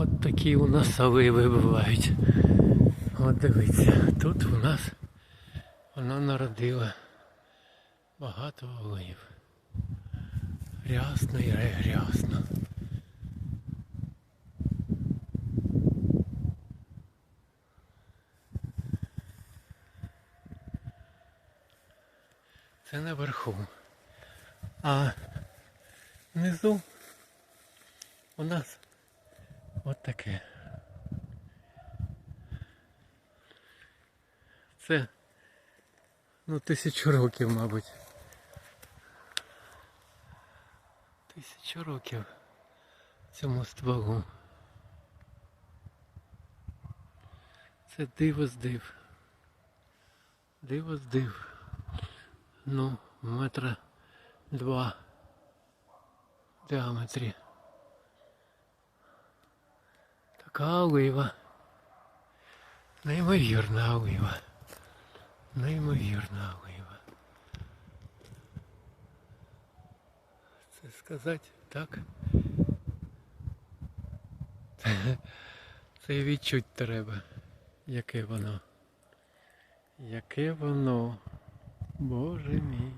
От такі у нас соливи бувають. От дивіться, тут у нас вона народила багато олив. Рясно і ре- рясно. Це наверху. А внизу у нас от таке. Це ну тисячу років, мабуть. Тисячу років цьому стволу. Це диво з див. Диво див. Ну, метра два в діаметрі. Така олива. Неймовірна олива. Неймовірна олива. Це сказати так. Це відчуть треба. Яке воно. Яке воно. Боже мій.